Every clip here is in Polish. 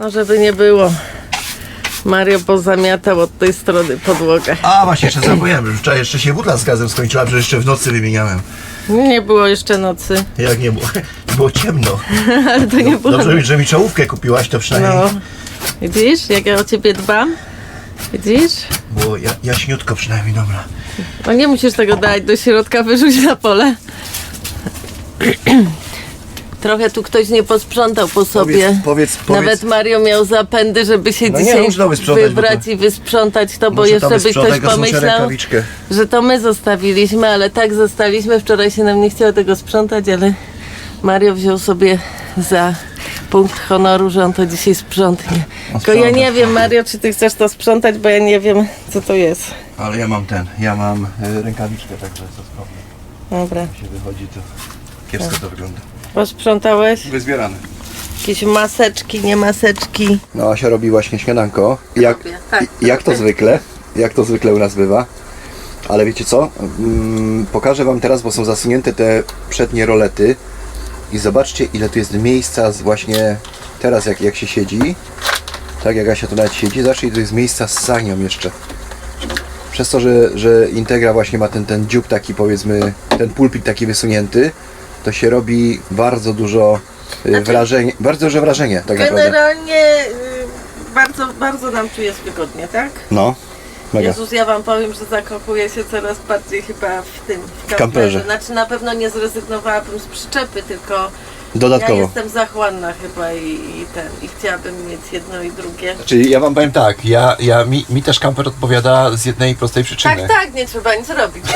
No żeby nie było. Mario pozamiatał od tej strony podłogę. A właśnie, jeszcze zapomniałem, że wczoraj jeszcze się butla z gazem skończyła, że jeszcze w nocy wymieniałem. Nie było jeszcze nocy, Jak nie było, było ciemno. ale to nie było. Dobrze, że mi czołówkę kupiłaś, to przynajmniej No. Widzisz, jak ja o ciebie dbam? Widzisz? było ja, jaśniutko przynajmniej, dobra. No nie musisz tego dać do środka, wyrzuć na pole. Trochę tu ktoś nie posprzątał po sobie. Powiedz, powiedz, powiedz. Nawet Mario miał zapędy, żeby się No nie, dzisiaj wysprzątać, bo wybrać to- i wysprzątać to, bo jeszcze tam by ktoś pomyślał, że to my zostawiliśmy, ale tak zostaliśmy. Wczoraj się nam nie chciało tego sprzątać, ale Mario wziął sobie za punkt honoru, że on to dzisiaj sprzątnie. Tylko ja nie wiem, Mario, czy ty chcesz to sprzątać, bo ja nie wiem, co to jest. Ale ja mam ten, ja mam e, rękawiczkę, także co sprawdzę. Dobra. się wychodzi, to kiepsko to wygląda. Posprzątałeś? Wyzbierane. Jakieś maseczki, nie maseczki. No Asia robi właśnie śniadanko. Jak, Robię, tak. jak to zwykle, jak to zwykle u nas bywa. Ale wiecie co? Mm, pokażę wam teraz, bo są zasunięte te przednie rolety. I zobaczcie ile tu jest miejsca z właśnie teraz jak, jak się siedzi. Tak jak Asia tu nawet siedzi, ile tu jest miejsca z sanią jeszcze. Przez to, że, że Integra właśnie ma ten, ten dziób taki powiedzmy, ten pulpit taki wysunięty, to się robi bardzo dużo y, wrażenie, bardzo duże wrażenie tak naprawdę. Generalnie y, bardzo, bardzo nam tu jest wygodnie, tak? No, mega. Jezus, ja wam powiem, że zakochuję się coraz bardziej chyba w tym, w kamperze. kamperze. Znaczy na pewno nie zrezygnowałabym z przyczepy, tylko Dodatkowo. ja jestem zachłanna chyba i, i ten, i chciałabym mieć jedno i drugie. Czyli ja wam powiem tak, ja, ja, mi, mi też kamper odpowiada z jednej prostej przyczyny. Tak, tak, nie trzeba nic robić.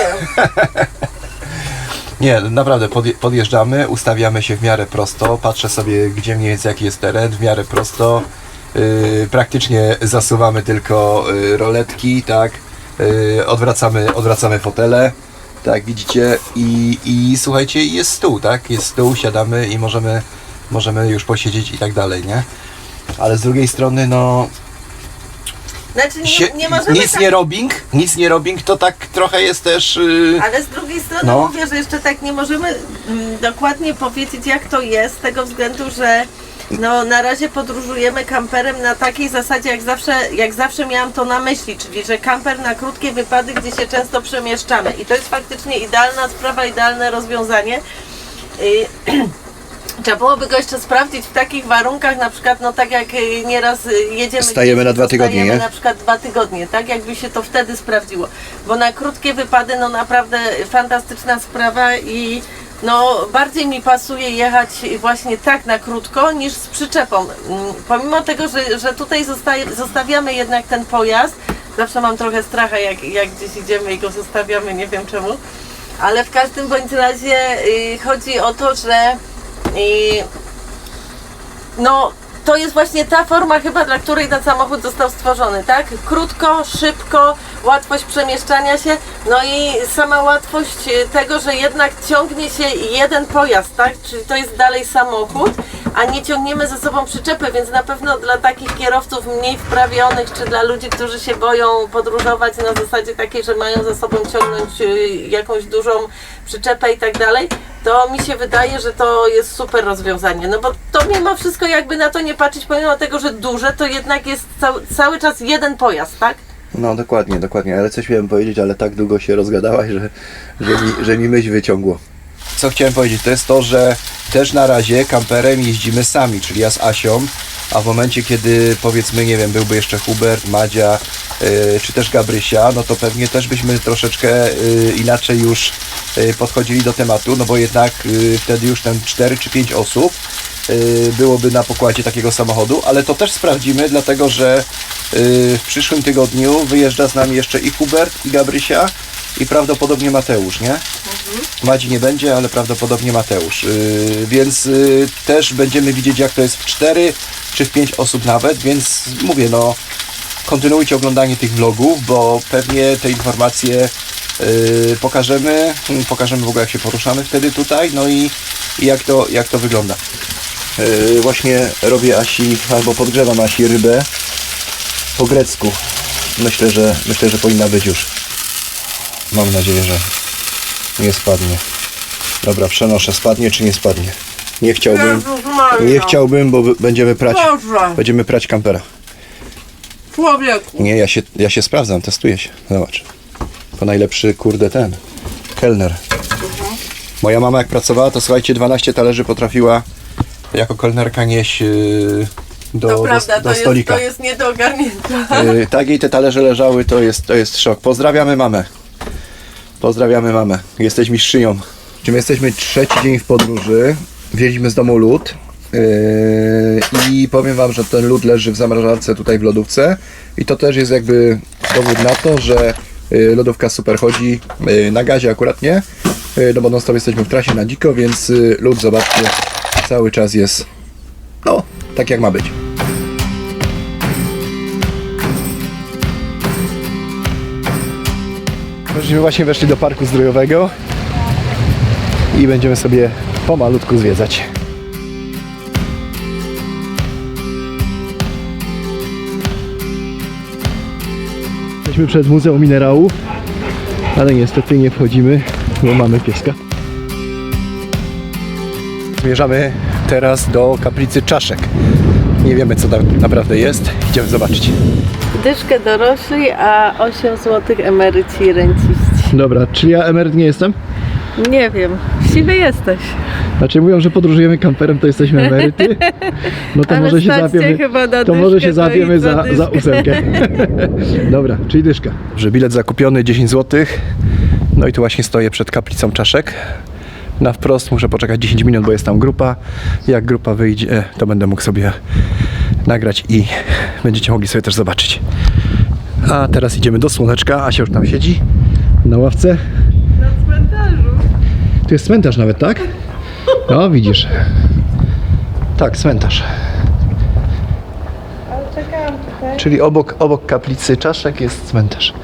nie? Naprawdę, podje, podjeżdżamy, ustawiamy się w miarę prosto, patrzę sobie, gdzie mniej więcej jaki jest teren, w miarę prosto. Yy, praktycznie zasuwamy tylko yy, roletki, tak, yy, odwracamy, odwracamy fotele, tak, widzicie, i, i słuchajcie, jest stół, tak, jest stół, siadamy i możemy, możemy już posiedzieć i tak dalej, nie? Ale z drugiej strony, no, Znaczy nie, się, nie możemy nic tak... nie robbing, nic nie robbing, to tak trochę jest też... Yy, Ale z drugiej strony No. mówię, że jeszcze tak nie możemy mm, dokładnie powiedzieć jak to jest, z tego względu, że no, na razie podróżujemy kamperem na takiej zasadzie, jak zawsze, jak zawsze miałam to na myśli, czyli że kamper na krótkie wypady, gdzie się często przemieszczamy. I to jest faktycznie idealna sprawa, idealne rozwiązanie. Y, Trzeba byłoby go jeszcze sprawdzić w takich warunkach, na przykład, no tak jak y, nieraz y, jedziemy. Stajemy gdzieś, na dwa tygodnie, stajemy nie? na przykład dwa tygodnie, tak? Jakby się to wtedy sprawdziło. Bo na krótkie wypady, no naprawdę fantastyczna sprawa i no bardziej mi pasuje jechać właśnie tak na krótko niż z przyczepą. Mm, Pomimo tego, że, że tutaj zostaje, zostawiamy jednak ten pojazd, zawsze mam trochę stracha jak, jak gdzieś idziemy i go zostawiamy, nie wiem czemu. Ale w każdym bądź razie y, chodzi o to, że y, no, to jest właśnie ta forma chyba, dla której ten samochód został stworzony, tak? Krótko, szybko, łatwość przemieszczania się, no i sama łatwość e, tego, że jednak ciągnie się jeden pojazd, tak? Czyli to jest dalej samochód, a nie ciągniemy ze sobą przyczepy, więc na pewno dla takich kierowców mniej wprawionych, czy dla ludzi, którzy się boją podróżować na zasadzie takiej, że mają ze sobą ciągnąć e, jakąś dużą przyczepę i tak dalej, to mi się wydaje, że to jest super rozwiązanie. No bo to mimo wszystko jakby na to nie patrzeć, pomimo tego, że duże, to jednak jest cał, cały czas jeden pojazd, tak? No dokładnie, dokładnie, ale coś miałem powiedzieć, ale tak długo się rozgadałaś, że, że, mi, że mi myśl wyciągło. co chciałem powiedzieć, to jest to, że też na razie kamperem jeździmy sami, czyli ja z Asią, a w momencie, kiedy powiedzmy, nie wiem, byłby jeszcze Hubert, Madzia, yy, czy też Gabrysia, no to pewnie też byśmy troszeczkę yy, inaczej już yy, podchodzili do tematu, no bo jednak yy, wtedy już ten 4 czy 5 osób yy, byłoby na pokładzie takiego samochodu, ale to też sprawdzimy, dlatego że yy, w przyszłym tygodniu wyjeżdża z nami jeszcze i Hubert, i Gabrysia, i prawdopodobnie Mateusz, nie? Madzi nie będzie, ale prawdopodobnie Mateusz. Yy, więc yy, też będziemy widzieć, jak to jest w 4 czy w 5 osób nawet, więc mówię, no kontynuujcie oglądanie tych vlogów, bo pewnie te informacje yy, pokażemy, mm, pokażemy w ogóle jak się poruszamy wtedy tutaj, no i, i jak, to, jak to wygląda. Yy, właśnie robię Asi, albo podgrzewam Asi rybę po grecku. Myślę, że myślę, że powinna być już. Mam nadzieję, że nie spadnie. Dobra, przenoszę. Spadnie czy nie spadnie? Nie chciałbym. Jezus Maria. Nie chciałbym, bo będziemy prać. Boże, Będziemy prać kampera. człowieku. Nie, ja się, ja się sprawdzam, testuję się. Zobacz. To najlepszy, kurde, ten. Kelner. Moja mama jak pracowała, to słuchajcie, 12 talerzy potrafiła jako kelnerka nieść yy, do, To do, prawda, do to jest, stolika. to jest nie do ogarnięcia. Yy, tak jej te talerze leżały, to jest, to jest szok. Pozdrawiamy mamę. Pozdrawiamy mamę. Jesteś mistrzynią. Czym jesteśmy trzeci dzień w podróży. Wzięliśmy z domu lód. Yy, I powiem wam, że ten lód leży w zamrażarce tutaj w lodówce. I to też jest jakby dowód na to, że yy, lodówka super chodzi. Yy, na gazie akurat nie. Yy, no bo non jesteśmy w trasie na dziko, więc yy, lód zobaczcie cały czas jest no, tak jak ma być. Myśmy właśnie weszli do parku zdrojowego i będziemy sobie pomalutku zwiedzać. Jesteśmy przed Muzeum Minerałów, ale niestety nie wchodzimy, bo mamy pieska. Zmierzamy teraz do kaplicy czaszek. Nie wiemy co tam naprawdę jest, idziemy zobaczyć. Dyszkę dorośli, a 8 zł emeryci i renciści. Dobra, czyli ja emeryt nie jestem? Nie wiem, siwy jesteś. Znaczy mówią, że podróżujemy kamperem, to jesteśmy emeryty. No to Ale może się zapiemy. chyba na To może się to zapiemy idź za za, ósemkę. Dobra, czyli dyszka. Że bilet zakupiony 10 zł. No i tu właśnie stoję przed kaplicą czaszek. Na wprost muszę poczekać 10 minut, bo jest tam grupa. Jak grupa wyjdzie, to będę mógł sobie nagrać i będziecie mogli sobie też zobaczyć. A teraz idziemy do słoneczka. Asia już tam siedzi na ławce. Na cmentarzu. Tu jest cmentarz nawet, tak? No, widzisz. Tak, cmentarz. Ale czekałam tutaj. Czyli obok, obok kaplicy czaszek jest cmentarz.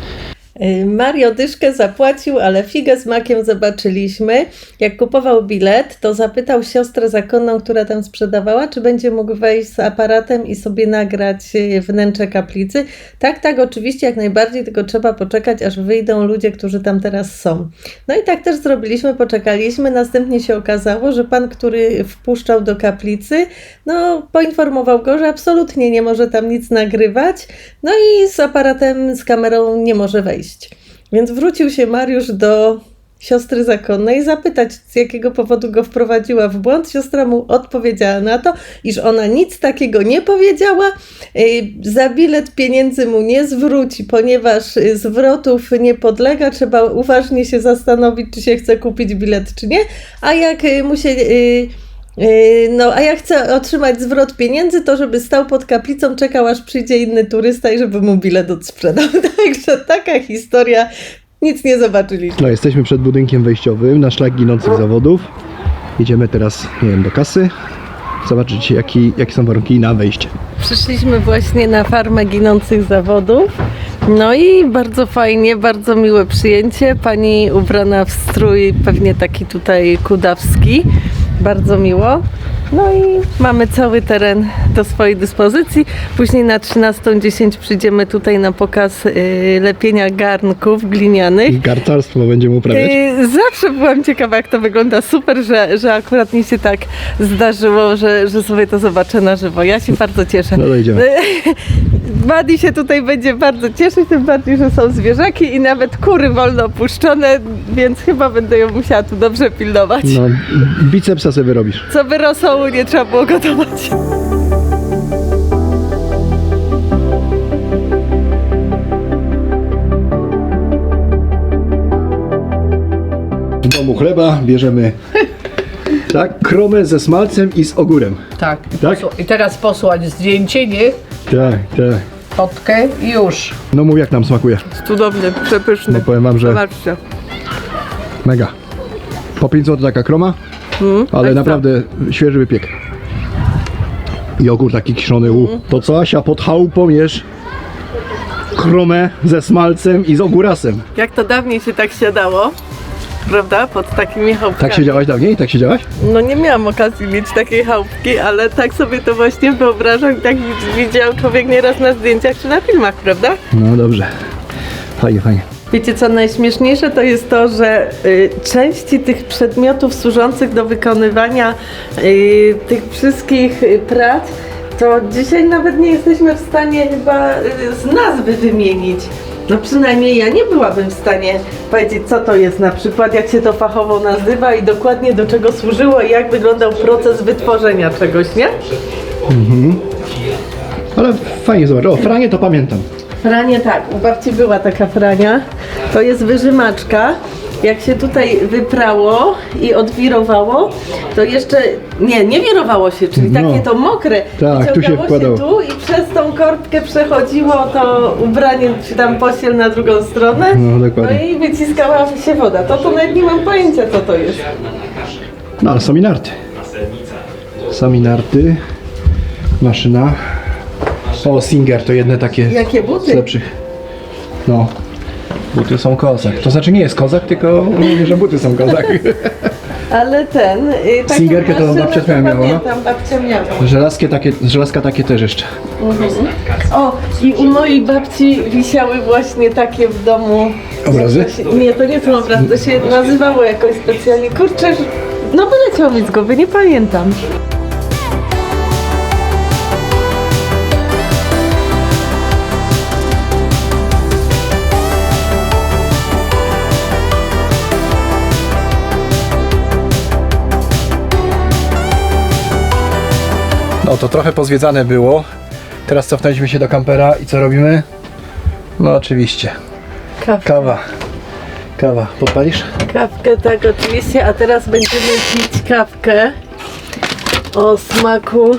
Y, Mario dyszkę zapłacił, ale figę z makiem zobaczyliśmy. Jak kupował bilet, to zapytał siostrę zakonną, która tam sprzedawała, czy będzie mógł wejść z aparatem i sobie nagrać y, wnętrze kaplicy. Tak, tak, oczywiście, jak najbardziej, tylko trzeba poczekać, aż wyjdą ludzie, którzy tam teraz są. No i tak też zrobiliśmy, poczekaliśmy. Następnie się okazało, że pan, który wpuszczał do kaplicy, no poinformował go, że absolutnie nie może tam nic nagrywać, no i z aparatem, z kamerą nie może wejść. Więc wrócił się Mariusz do siostry zakonnej zapytać, z jakiego powodu go wprowadziła w błąd. Siostra mu odpowiedziała na to, iż ona nic takiego nie powiedziała, yy, za bilet pieniędzy mu nie zwróci, ponieważ yy, zwrotów nie podlega, trzeba uważnie się zastanowić, czy się chce kupić bilet, czy nie, a jak yy, mu się... Yy, No, a jak chce otrzymać zwrot pieniędzy, to żeby stał pod kaplicą, czekał aż przyjdzie inny turysta i żeby mu bilet odsprzedał. Także taka historia. Nic nie zobaczyliśmy. No, jesteśmy przed budynkiem wejściowym na szlak ginących zawodów. Idziemy teraz, nie wiem, do kasy. Zobaczyć, jaki, jakie są warunki na wejście. Przyszliśmy właśnie na farmę ginących zawodów. No i bardzo fajnie, bardzo miłe przyjęcie. Pani ubrana w strój, pewnie taki tutaj kudawski. Bardzo miło. No i mamy cały teren do swojej dyspozycji. Później na 13.10 przyjdziemy tutaj na pokaz y, lepienia garnków glinianych. Garcarstwo będziemy uprawiać. Yy, Zawsze byłam ciekawa, jak to wygląda. Super, że, że akurat mi się tak zdarzyło, że, że sobie to zobaczę na żywo. Ja się bardzo cieszę. No to idziemy. Buddy się tutaj będzie bardzo cieszyć, tym bardziej, że są zwierzaki i nawet kury wolno opuszczone, więc chyba będę ją musiała tu dobrze pilnować. No, bicepsa sobie wyrobisz. Co by rosołu nie trzeba było gotować. Domu chleba bierzemy tak, kromę ze smalcem i z ogórem. Tak. Tak? I teraz posłać zdjęcie, nie? Tak, tak. Fotkę i już. No mów jak nam smakuje. Cudowny, przepyszny. No powiem wam, że Zobaczcie. mega. Po 5 zł taka kroma, ale naprawdę świeży wypiek. I ogór taki kiszony. U. To co Asia pod chałupą jesz? Kromę ze smalcem i z ogórasem. Jak to dawniej się tak siadało, prawda? Pod takimi chałupkami. Tak siedziałaś dawniej? Tak siedziałaś? No nie miałam okazji mieć takiej chałupki, ale tak sobie to właśnie wyobrażam i tak widz- widział człowiek nieraz na zdjęciach czy na filmach, prawda? No dobrze. Fajnie, fajnie. Wiecie co najśmieszniejsze to jest to, że y, części tych przedmiotów służących do wykonywania y, tych wszystkich y, prac to dzisiaj nawet nie jesteśmy w stanie chyba y, z nazwy wymienić. No przynajmniej ja nie byłabym w stanie powiedzieć co to jest na przykład, jak się to fachowo nazywa i dokładnie do czego służyło i jak wyglądał proces wytworzenia czegoś, nie? Ale fajnie zobacz. O, Franie to pamiętam. Franie tak, u babci była taka frania. To jest wyżymaczka. Jak się tutaj wyprało i odwirowało, to jeszcze. Nie, nie wirowało się, czyli No. takie to mokre. Tak, tu się Wyciągało wkładało. tu i przez tą korbkę przechodziło to ubranie, czy tam pościel na drugą stronę. No, dokładnie. No i wyciskała się woda. To to nawet nie mam pojęcia, co to jest. No ale są i narty. Są i narty. Maszyna. O, Singer to jedne takie Jakie z buty? lepszych. No. Buty są kozak. To znaczy nie jest kozak, tylko mówię, że buty są kozak. Ale ten. Y, taką Singerkę to maszynę babcia twoja miała, no? Pamiętam, babcia miała. Żelazkie takie, żelazka takie też jeszcze. O, i u mojej babci wisiały właśnie takie w domu. Obrazy? To się- Nie, to nie są obrazy, to się nazywało jakoś specjalnie. Kurczę, no wyleciało mi z głowy, nie pamiętam. No to trochę pozwiedzane było. Teraz cofnęliśmy się do kampera i co robimy? No oczywiście. Kawkę, Kawa. Kawa. Podpalisz? kawkę tak oczywiście, a teraz będziemy pić kawkę o smaku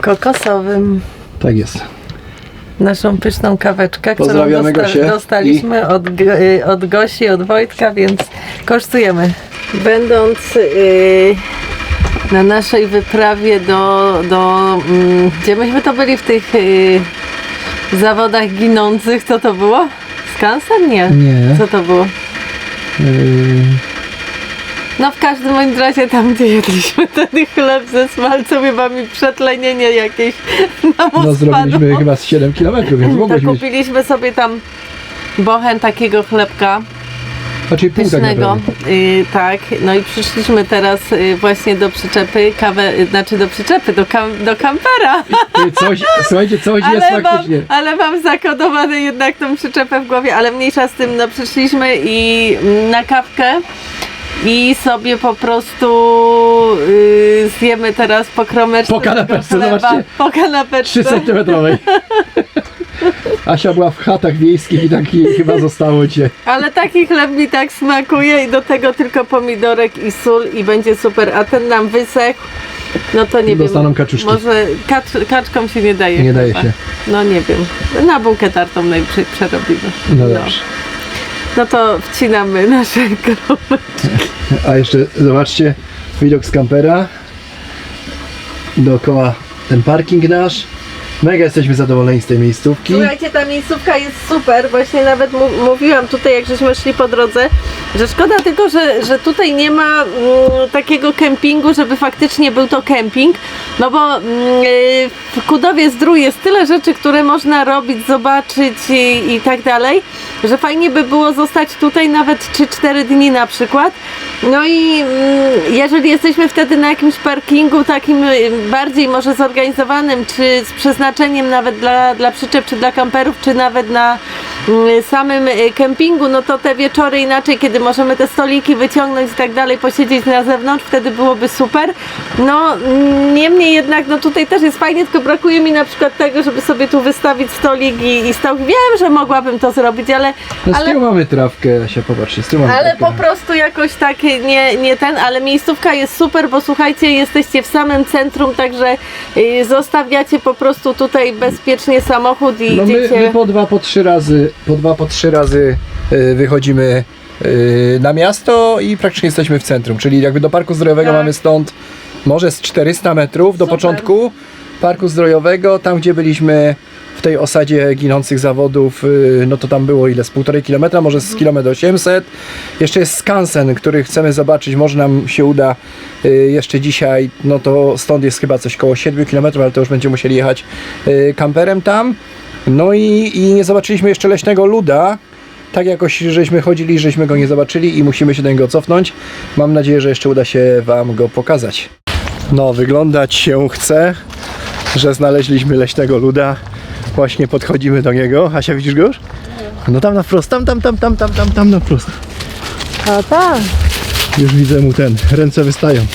kokosowym. Tak jest. Naszą pyszną kaweczkę, którą Gosię dostaliśmy od, Go- y, od Gosi, od Wojtka, więc kosztujemy. Będąc y, na naszej wyprawie do, do mm, gdzie myśmy to byli w tych y, zawodach ginących, co to było? Skansen? Nie. Nie. Co to było? Yy, No w każdym bądź razie tam, gdzie jedliśmy ten chleb ze smalcem, chyba mi przetlenienie jakieś na no zrobiliśmy padło. chyba z 7 km, więc mogłeś kupiliśmy sobie tam bochen takiego chlebka Znaczy pół tak pysznego. Y, tak, no i przyszliśmy teraz y, właśnie do przyczepy, kawę, y, znaczy do przyczepy, do, kam, do kampera. Coś, słuchajcie, coś jest Ale mam, faktycznie. ale mam zakodowane jednak tą przyczepę w głowie, ale mniejsza z tym, no przyszliśmy i mm, na kawkę i sobie po prostu y, zjemy teraz po kromeczce Po kanapeczce, chleba. zobaczcie. Po kanapeczce. 3 centymetrowej. Asia była w chatach wiejskich i tak jej chyba zostało cię. Ale taki chleb mi tak smakuje i do tego tylko pomidorek i sól i będzie super. A ten nam wysechł. No to nie Dostaną wiem. kaczuszki. Może kacz, kaczkom się nie daje. Nie daje chyba. się. No nie wiem. Na bułkę tartą najprzej przerobimy. No dobrze. No to wcinamy nasze kromy. A jeszcze zobaczcie, widok z kampera. Dookoła ten parking nasz. Mega jesteśmy zadowoleni z tej miejscówki. Słuchajcie, ta miejscówka jest super. Właśnie nawet mu- mówiłam tutaj, jak żeśmy szli po drodze, że szkoda tylko, że, że tutaj nie ma mm, takiego kempingu, żeby faktycznie był to kemping. No bo mm, w Kudowie Zdrój jest tyle rzeczy, które można robić, zobaczyć i, i tak dalej, że fajnie by było zostać tutaj nawet 3-4 dni na przykład. No i mm, jeżeli jesteśmy wtedy na jakimś parkingu takim y, bardziej może zorganizowanym, czy z przeznaczeniem nawet dla, dla przyczep, czy dla kamperów, czy nawet na samym y, kempingu, no to te wieczory inaczej, kiedy możemy te stoliki wyciągnąć i tak dalej, posiedzieć na zewnątrz, wtedy byłoby super. No mm, niemniej jednak, no tutaj też jest fajnie, tylko brakuje mi na przykład tego, żeby sobie tu wystawić stolik i, i stoł. Wiem, że mogłabym to zrobić, ale, No z ale tyłu mamy trawkę, Asia, popatrzcie, z tyłu mamy ale trawkę. po prostu jakoś tak nie, nie ten, ale miejscówka jest super, bo słuchajcie, jesteście w samym centrum, także y, zostawiacie po prostu tutaj bezpiecznie samochód i No my, idziecie. my po dwa, po trzy razy, po dwa, po trzy razy y, wychodzimy y, na miasto i praktycznie jesteśmy w centrum, czyli jakby do parku zdrojowego Tak. mamy stąd może z 400 metrów do Super. początku parku zdrojowego, tam gdzie byliśmy w tej osadzie ginących zawodów, y, no to tam było ile, z półtorej kilometra, może z kilometr 800. Jeszcze jest skansen, który chcemy zobaczyć, może nam się uda jeszcze dzisiaj, no to stąd jest chyba coś koło 7 km, ale to już będziemy musieli jechać kamperem tam. No i, i nie zobaczyliśmy jeszcze leśnego luda, tak jakoś żeśmy chodzili, żeśmy go nie zobaczyli i musimy się do niego cofnąć. Mam nadzieję, że jeszcze uda się Wam go pokazać. No, wyglądać się chce, że znaleźliśmy leśnego luda. Właśnie podchodzimy do niego. Asia, widzisz go już? No tam na wprost, tam, tam, tam, tam, tam, tam, tam na wprost. A tak. Już widzę mu ten, ręce wystają.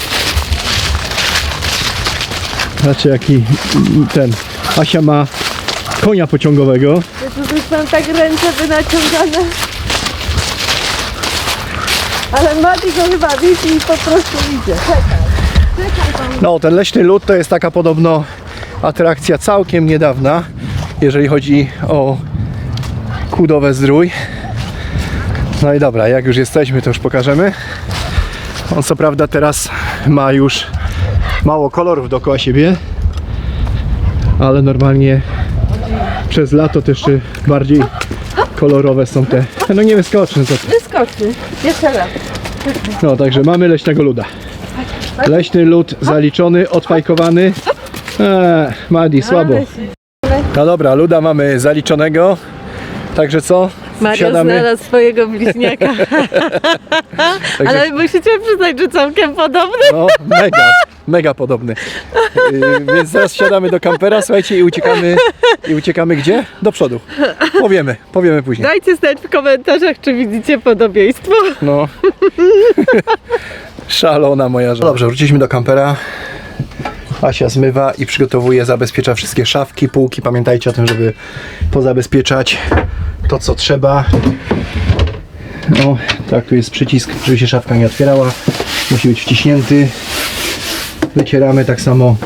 Znaczy jaki ten, Asia ma konia pociągowego. Tu już mam tak ręce wynaciągane. Ale Mati go chyba widzi i po prostu idzie. No, ten leśny lód to jest taka podobno atrakcja całkiem niedawna, jeżeli chodzi o Kudowe Zdrój. No i dobra, jak już jesteśmy, to już pokażemy. On co prawda teraz ma już mało kolorów dookoła siebie, ale normalnie przez lato też jeszcze bardziej kolorowe są te. No nie wyskoczy, no to Wyskoczy. Jeszcze raz. no, także mamy leśnego luda. Leśny lód zaliczony, odfajkowany. Eee, Madi, słabo. No dobra, luda mamy zaliczonego. Także co? Mario znalazł swojego bliźniaka. Także, Ale musicie przyznać, że całkiem podobny. no, mega, mega podobny. Yy, więc zaraz wsiadamy do kampera, słuchajcie, i uciekamy. I uciekamy gdzie? Do przodu. Powiemy, powiemy później. Dajcie znać w komentarzach, czy widzicie podobieństwo. No. Szalona moja żona. Dobrze, wróciliśmy do kampera. Asia zmywa i przygotowuje, zabezpiecza wszystkie szafki, półki. Pamiętajcie o tym, żeby pozabezpieczać to, co trzeba. No, tak, tu jest przycisk, żeby się szafka nie otwierała. Musi być wciśnięty. Wycieramy tak samo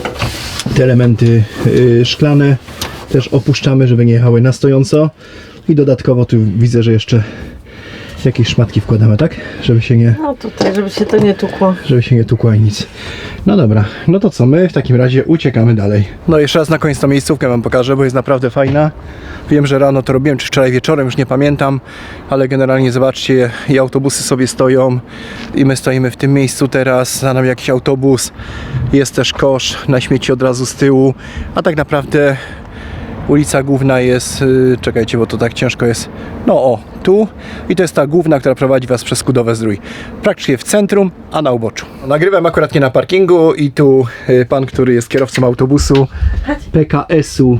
te elementy y, szklane. Też opuszczamy, żeby nie jechały na stojąco. I dodatkowo tu widzę, że jeszcze jakieś szmatki wkładamy, tak? Żeby się nie, No tutaj, żeby się to nie tukło. żeby się nie tukła i nic. No dobra, no to co, my w takim razie uciekamy dalej. No jeszcze raz na koniec tą miejscówkę wam pokażę, bo jest naprawdę fajna. Wiem, że rano to robiłem, czy wczoraj wieczorem, już nie pamiętam, ale generalnie zobaczcie, i autobusy sobie stoją i my stoimy w tym miejscu teraz, za nami jakiś autobus, jest też kosz na śmieci od razu z tyłu, a tak naprawdę Ulica główna jest, yy, czekajcie, bo to tak ciężko jest. No o, tu. I to jest ta główna, która prowadzi Was przez Kudowe Zdrój. Praktycznie w centrum, a na uboczu. Nagrywam akurat nie na parkingu i tu yy, pan, który jest kierowcą autobusu PKS-u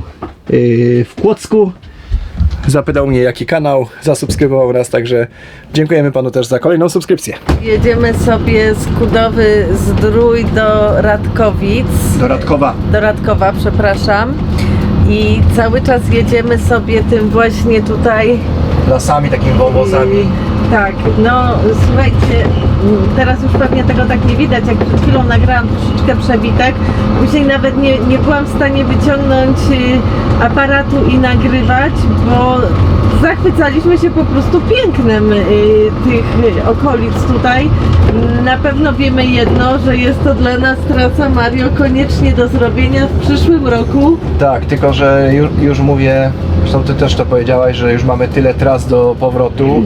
yy, w Kłodzku. Zapytał mnie jaki kanał, zasubskrybował nas, także dziękujemy panu też za kolejną subskrypcję. Jedziemy sobie z Kudowy Zdrój do Radkowic. Do Radkowa. do Radkowa, przepraszam. I cały czas jedziemy sobie tym właśnie tutaj. Lasami, takimi wąwozami. Tak, no słuchajcie, teraz już pewnie tego tak nie widać, jak przed chwilą nagrałam troszeczkę przebitek. Później nawet nie, nie byłam w stanie wyciągnąć y, aparatu i nagrywać, bo zachwycaliśmy się po prostu pięknem y, tych y, okolic tutaj. Na pewno wiemy jedno, że jest to dla nas trasa Mario koniecznie do zrobienia w przyszłym roku. Tak, tylko że już, już mówię, zresztą ty też to powiedziałaś, że już mamy tyle tras do powrotu,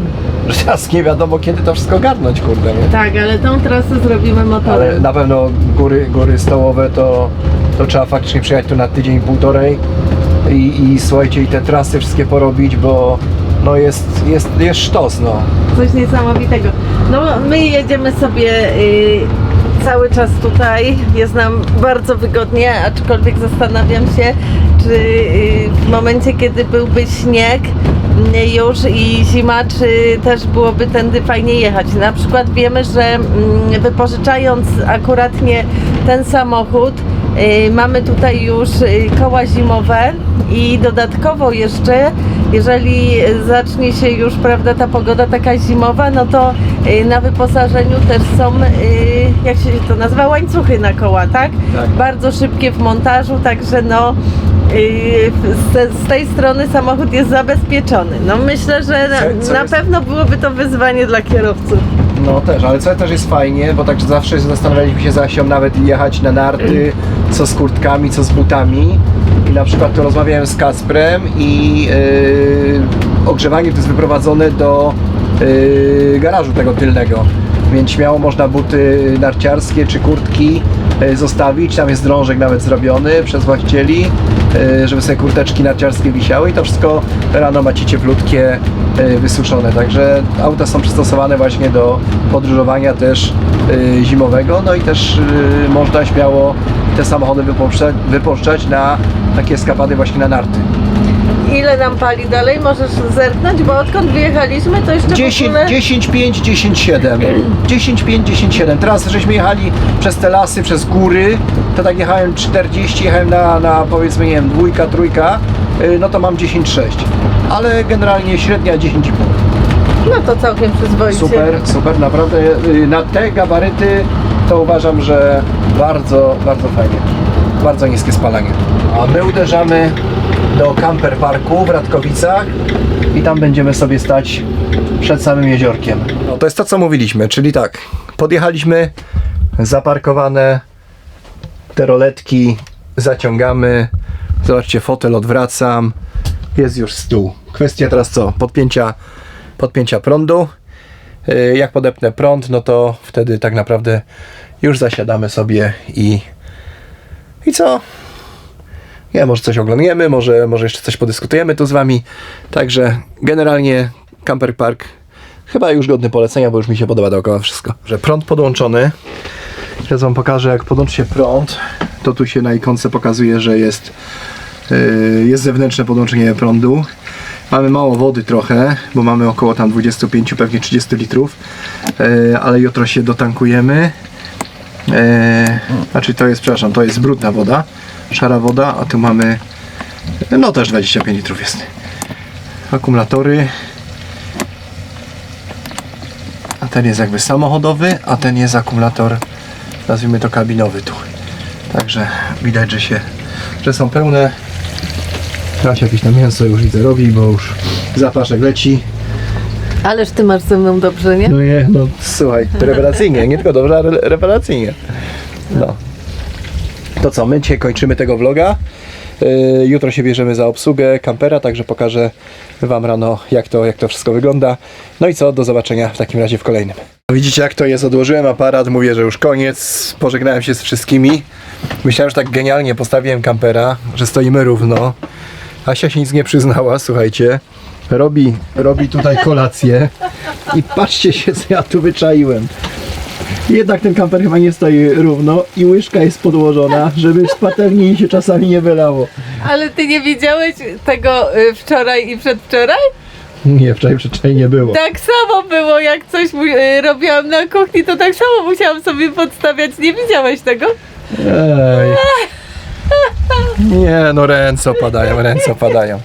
że teraz nie wiadomo kiedy to wszystko garnąć, kurde, nie? Tak, ale tą trasę zrobimy Ale motorem. na pewno góry, góry stołowe to, to trzeba faktycznie przyjechać tu na tydzień, półtorej i, i słuchajcie, i te trasy wszystkie porobić, bo no jest, jest, jest sztos, no. Coś niesamowitego. No my jedziemy sobie y, cały czas tutaj. Jest nam bardzo wygodnie, aczkolwiek zastanawiam się, czy y, w momencie, kiedy byłby śnieg y, już i zima, czy też byłoby tędy fajnie jechać. Na przykład wiemy, że mm, wypożyczając akuratnie ten samochód, y, mamy tutaj już y, koła zimowe i dodatkowo jeszcze jeżeli zacznie się już prawda, ta pogoda taka zimowa, no to y, na wyposażeniu też są, y, jak się to nazywa, łańcuchy na koła, tak? Tak. Bardzo szybkie w montażu, także no y, z, tej strony samochód jest zabezpieczony. No myślę, że na, na pewno byłoby to wyzwanie dla kierowców. No też, ale co też jest fajnie, bo tak zawsze zastanawialiśmy się za Asią nawet jechać na narty, co z kurtkami, co z butami. Na przykład tu rozmawiałem z Kasprem i yy, ogrzewanie to jest wyprowadzone do yy, garażu tego tylnego. Więc śmiało można buty narciarskie czy kurtki e, zostawić. Tam jest drążek nawet zrobiony przez właścicieli, e, żeby sobie kurteczki narciarskie wisiały i to wszystko rano macie cieplutkie, e, wysuszone. Także auta są przystosowane właśnie do podróżowania też zimowego, no i też e, można śmiało te samochody wypożyczać na takie eskapady właśnie na narty. Ile nam pali dalej? Możesz zerknąć, bo odkąd wyjechaliśmy, to jeszcze 10, w ogóle... 10, 5, 10, 7. 10, 5, 10, 7. Teraz żeśmy jechali przez te lasy, przez góry, to tak jechałem 40, jechałem na, na powiedzmy, nie wiem, dwójka, trójka, y, no to mam 10, 6. Ale generalnie średnia 10,5. No to całkiem przyzwoicie. Super, super, naprawdę y, na te gabaryty to uważam, że bardzo, bardzo fajnie. Bardzo niskie spalanie. A my uderzamy do camper parku w Radkowicach i tam będziemy sobie stać przed samym jeziorkiem. No to jest to, co mówiliśmy, czyli tak, podjechaliśmy, zaparkowane te roletki, zaciągamy, zobaczcie, fotel odwracam, jest już stół. Kwestia teraz co? Podpięcia, podpięcia prądu. Yy, Jak podepnę prąd, no to wtedy tak naprawdę już zasiadamy sobie i i co? Nie, może coś oglądniemy, może, może jeszcze coś podyskutujemy tu z wami. Także generalnie Camper Park chyba już godny polecenia, bo już mi się podoba dookoła wszystko. Że prąd podłączony. Teraz wam pokażę, jak podłączy się prąd, to tu się na ikonce pokazuje, że jest, yy, jest zewnętrzne podłączenie prądu. Mamy mało wody trochę, bo mamy około tam 25, pewnie 30 litrów, yy, ale jutro się dotankujemy. Eee, znaczy to jest, przepraszam, to jest brudna woda, szara woda, a tu mamy, no też 25 litrów jest. Akumulatory. A ten jest jakby samochodowy, a ten jest akumulator, nazwijmy to kabinowy tu. Także widać, że się, że są pełne. Teraz jakieś tam mięso już widzę robi, bo już zapaszek leci. Ależ ty masz ze mną dobrze, nie? No nie, no słuchaj, rewelacyjnie, nie tylko dobrze, ale rewelacyjnie. No. To co, my dzisiaj kończymy tego vloga. Yy, jutro się bierzemy za obsługę kampera, także pokażę Wam rano jak to, jak to wszystko wygląda. No i co, do zobaczenia w takim razie w kolejnym. Widzicie jak to jest, odłożyłem aparat, mówię, że już koniec, pożegnałem się z wszystkimi. Myślałem, że tak genialnie postawiłem kampera, że stoimy równo. Asia się nic nie przyznała, słuchajcie. Robi, robi tutaj kolację i patrzcie się co ja tu wyczaiłem. Jednak ten kamper chyba nie stoi równo i łyżka jest podłożona, żeby z patelni się czasami nie wylało. Ale ty nie widziałeś tego y, wczoraj i przedwczoraj? Nie, wczoraj przyczaj nie było. Tak samo było, jak coś mu- y, robiłam na kuchni, to tak samo musiałam sobie podstawiać. Nie widziałeś tego? Ej. Nie, no ręce opadają, ręce opadają.